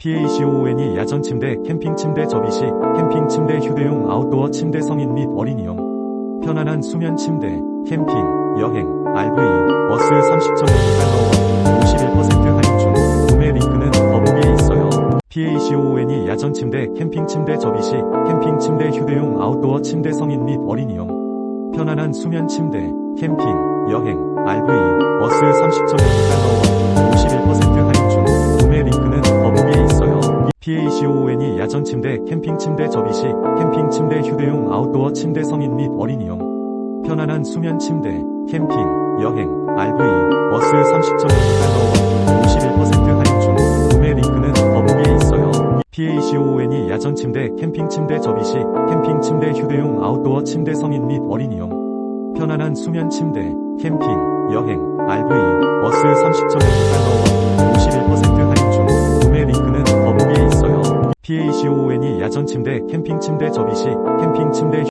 PACOON이 야전 침대, 캠핑 침대 접이 시, 캠핑 침대 휴대용 아웃도어 침대 성인 및 어린이용, 편안한 수면 침대, 캠핑, 여행, RV, 버스 30.6달러, 51% 할인 중, 구매 링크는 더보기에 있어요. PACOON이 야전 침대, 캠핑 침대 접이 시, 캠핑 침대 휴대용 아웃도어 침대 성인 및 어린이용, 편안한 수면 침대, 캠핑, 여행, RV, 버스 30.6달러, 있어요. PACOON이 야전 침대, 캠핑 침대 접이 시, 캠핑 침대 휴대용 아웃도어 침대 성인 및 어린이용, 편안한 수면 침대, 캠핑, 여행, RV, 버스 30.6달러, 51% 할인 중, 구매 링크는 더보기에 있어요. PACOON이 야전 침대, 캠핑 침대 접이 시, 캠핑 침대 휴대용 아웃도어 침대 성인 및 어린이용, 편안한 수면 침대, 캠핑, 여행, RV, 버스 30.6달러, PACOON이 야전 침대, 캠핑 침대 접이 시, 캠핑 침대